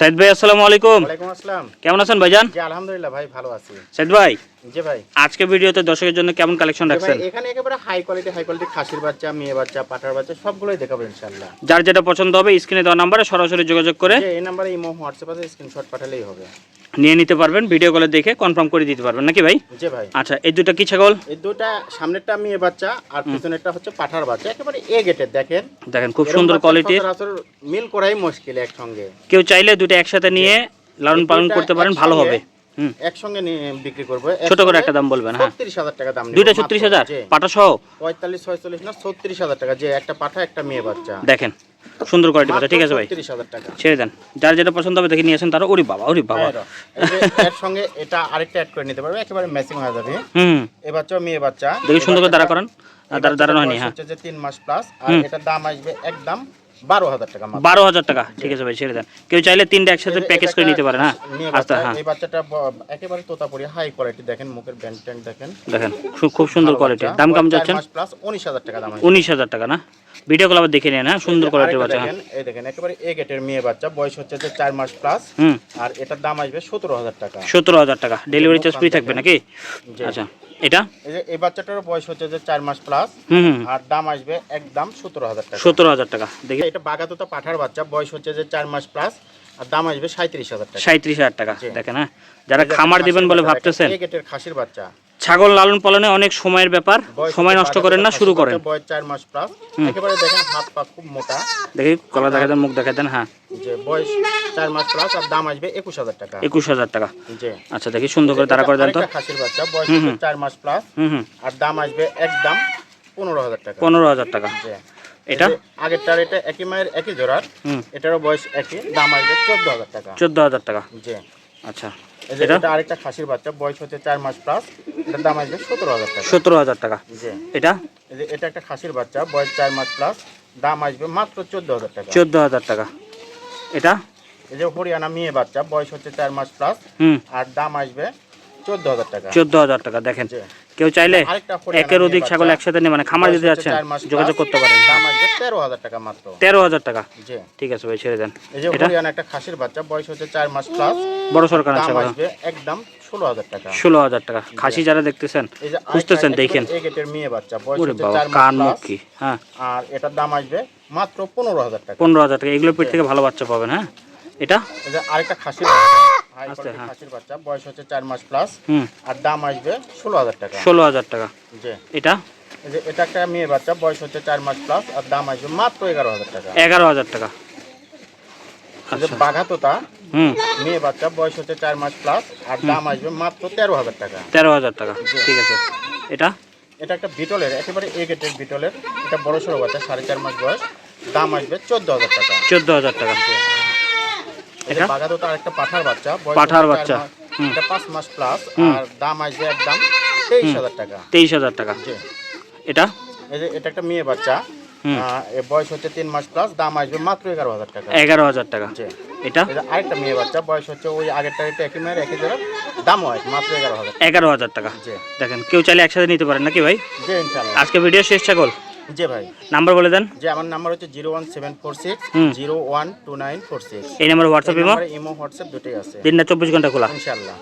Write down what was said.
সাইদ ভাই আসসালামু আলাইকুম। ওয়ালাইকুম আসসালাম। কেমন আছেন ভাইজান? জি আলহামদুলিল্লাহ ভাই ভালো আছি। সাইদ ভাই জি ভাই। আজকে ভিডিওতে দর্শকের জন্য কেমন কালেকশন রাখছেন? এখানে একেবারে হাই কোয়ালিটি হাই কোয়ালিটি খাসির বাচ্চা মেয়ে বাচ্চা পাটার বাচ্চা সবগুলোই দেখাবো ইনশাআল্লাহ। যার যেটা পছন্দ হবে স্ক্রিনে দেওয়া নাম্বারে সরাসরি যোগাযোগ করে এই নাম্বারে ইমো হোয়াটসঅ্যাপ আছে স্ক্রিনশট পাঠালেই হবে। নিয়ে নিতে পারবেন ভিডিও কলে দেখে কনফার্ম করে দিতে পারবেন। নাকি ভাই? জি ভাই। আচ্ছা এই দুটো কি ছাগল? এই দুটা সামনেরটা মেয়ে বাচ্চা আর পিছনেরটা হচ্ছে পাঠার বাচ্চা একেবারে এ গেটের দেখেন। দেখেন খুব সুন্দর বাচ্চা কোয়ালিটির মিল করাই মুশকিল একসঙ্গে। কেউ চাইলে দুটো একসাথে নিয়ে লালন পালন করতে পারেন ভালো হবে। একসঙ্গে- নিয়ে বিক্রি করব। ছোট করে একটা দাম বলবেন হ্যাঁ। ছত্রিশ হাজার টাকা দাম দুইটা মাত্র। ছত্রিশ হাজার? জি। পাটা সহ পঁয়তাল্লিশ ছয়চল্লিশ না ছত্রিশ হাজার টাকা। যে একটা পাঠা একটা মেয়ে বাচ্চা। দেখেন। সুন্দর কোয়ালিটি পাচ্ছে ঠিক আছে ভাই? ছেড়ে দেন। যার যেটা পছন্দ হবে দেখে নিয়ে আসেন তারা ওরি বাবা ওরি বাবা। হ্যাঁ, এর সঙ্গে এটা আরেকটা অ্যাড করে নিতে পারবে একেবারে ম্যাচিং হয়ে যাবে। হুম। এ বাচ্চা মেয়ে বাচ্চা। দেখি সুন্দর করে দাঁড়া করেন। করান দাঁড়া দাঁড়ানো হয়নি হ্যাঁ। হচ্ছে যে তিন মাস প্লাস আর এটার দাম আসবে একদম বারো হাজার টাকা বারো হাজার টাকা ঠিক আছে ভাই ছেড়ে দেন। কেউ চাইলে তিনটা একসাথে প্যাকেজ করে নিতে পারেন হ্যাঁ। আচ্ছা হ্যাঁ। এই বাচ্চাটা একেবারে তোতাপুরি হাই কোয়ালিটি দেখেন মুখের ব্যান্ড ট্যান্ড দেখেন। দেখেন খুব সুন্দর কোয়ালিটি দাম কেমন যাচ্ছেন? প্লাস উনিশ হাজার টাকা দাম উনিশ হাজার টাকা না? ভিডিও কল আবার দেখে নেন হ্যাঁ সুন্দর কোয়ালিটির বাচ্চা। দেখেন এই দেখেন একেবারে এ গেটের মেয়ে বাচ্চা বয়স হচ্ছে যে চার মাস প্লাস হুম। আর এটার দাম আসবে সতেরো হাজার টাকা। সতেরো হাজার টাকা। ডেলিভারি চার্জ ফ্রি থাকবে নাকি? আচ্ছা। এটা? এই যে এই বাচ্চাটার বয়স হচ্ছে যে চার মাস প্লাস আর দাম আসবে একদম সতেরো হাজার টাকা। সতেরো হাজার টাকা। দেখি। এটা বাগাতোতা পাঠার বাচ্চা বয়স হচ্ছে যে চার মাস প্লাস আর দাম আসবে সাঁত্রিশ হাজার টাকা। সাঁত্রিশ হাজার টাকা। দেখেন হ্যাঁ? যারা খামার দিবেন বলে ভাবতেছেন। এই গেটের খাসির বাচ্চা। ছাগল লালন পালনে অনেক সময়ের ব্যাপার সময় নষ্ট করেন না শুরু করেন। বয়স চার মাস প্লাস একেবারে দেখেন হাত পা খুব মোটা। দেখি গলা দেখা দেন মুখ দেখা দেন হ্যাঁ। যে বয়স চার মাস প্লাস আর দাম আসবে একুশ হাজার টাকা। একুশ হাজার টাকা। যে আচ্ছা দেখি সুন্দর করে দাঁড়া করে দেন তো। খাসির বাচ্চা বয়স হচ্ছে চার মাস প্লাস আর দাম আসবে একদম পনেরো হাজার টাকা। পনেরো হাজার টাকা। যে এটা? আগেরটার এটা একই মায়ের একই জোড়ার। হুম। এটারও বয়স একই দাম আসবে চোদ্দ হাজার টাকা। চোদ্দ হাজার টাকা। যে আচ্ছা। এটা? আরেকটা খাসির বাচ্চা বয়স হচ্ছে চার মাস প্লাস এটার দাম আসবে সতেরো হাজার টাকা। সতেরো হাজার টাকা। যে এটা? এটা একটা খাসির বাচ্চা বয়স চার মাস প্লাস দাম আসবে মাত্র চোদ্দ হাজার টাকা। চোদ্দ হাজার টাকা। এটা? এই যে হরিয়ানা মেয়ে বাচ্চা বয়স হচ্ছে চার মাস প্লাস হুম। আর দাম আসবে চোদ্দ হাজার টাকা। চোদ্দ হাজার টাকা দেখেন। কেউ চাইলে একের অধিক ছাগল একসাথে নিয়ে মানে খামার যদি যাচ্ছেন যোগাযোগ করতে পারেন। দাম আসবে তেরো হাজার টাকা মাত্র। তেরো হাজার টাকা? ঠিক আছে ভাই ছেড়ে দেন। এই যে হরিয়ানা একটা খাসির বাচ্চা বয়স হচ্ছে চার মাস প্লাস বড় সরকার আসবে একদম ষোলো হাজার টাকা। ষোলো হাজার টাকা। খাসি যারা দেখতেছেন খুঁজতেছেন দেখেন। মেয়ে বাচ্চা কান মুখ হ্যাঁ। আর এটার দাম আসবে মাত্র পনেরো হাজার টাকা। পনেরো হাজার টাকা। এগুলো পেট থেকে ভালো বাচ্চা পাবেন হ্যাঁ? এটা? এই যে আরেকটা কোয়ালিটি হ্যাঁ। খাসির বাচ্চা বয়স হচ্ছে চার মাস প্লাস হুম। আর দাম আসবে ষোলো হাজার টাকা। ষোলো হাজার টাকা। যে এটা? এই যে এটা একটা মেয়ে বাচ্চা বয়স হচ্ছে চার মাস প্লাস আর দাম আসবে মাত্র এগারো হাজার টাকা। এগারো হাজার টাকা। মেয়ে বাচ্চা বয়স হচ্ছে চার মাস প্লাস আর দাম আসবে মাত্র তেরো হাজার টাকা। তেরো হাজার টাকা ঠিক আছে। এটা? এটা একটা বিটলের একেবারে এ গেটের বিটলের। এটা বড় সড়ো বাচ্চা সাড়ে চার মাস বয়স। দাম আসবে চোদ্দ হাজার টাকা। চোদ্দ হাজার টাকা। এটা এটা? বাঘাতোতা আরেকটা পাঠার বাচ্চা পাঁঠার বাচ্চা। এটা পাঁচ মাস প্লাস আর দাম আসবে একদম তেইশ হাজার টাকা। তেইশ হাজার টাকা। এটা? এই যে এটা একটা মেয়ে বাচ্চা। বয়স হচ্ছে তিন মাস প্লাস দাম আসবে মাত্র এগারো হাজার টাকা। এগারো হাজার টাকা। এটা? আরেকটা মেয়ে বাচ্চা বয়স হচ্ছে ওই আগেরটা এটা একই মেয়ের একই জোড়া দাম হয় মাত্র এগারো হাজার এগারো হাজার টাকা। দেখেন কেউ চাইলে একসাথে নিতে পারেন নাকি ভাই? জি ইনশাল্লাহ আজকে ভিডিও শেষ ছাগল? জি ভাই। নাম্বার বলে দেন। যে আমার নাম্বার হচ্ছে zero one seven four six zero one two nine four six. এই number WhatsApp imo? Imo WhatsApp দুটোই আছে। দিনটা চব্বিশ ঘণ্টা খোলা। ইনশাল্লাহ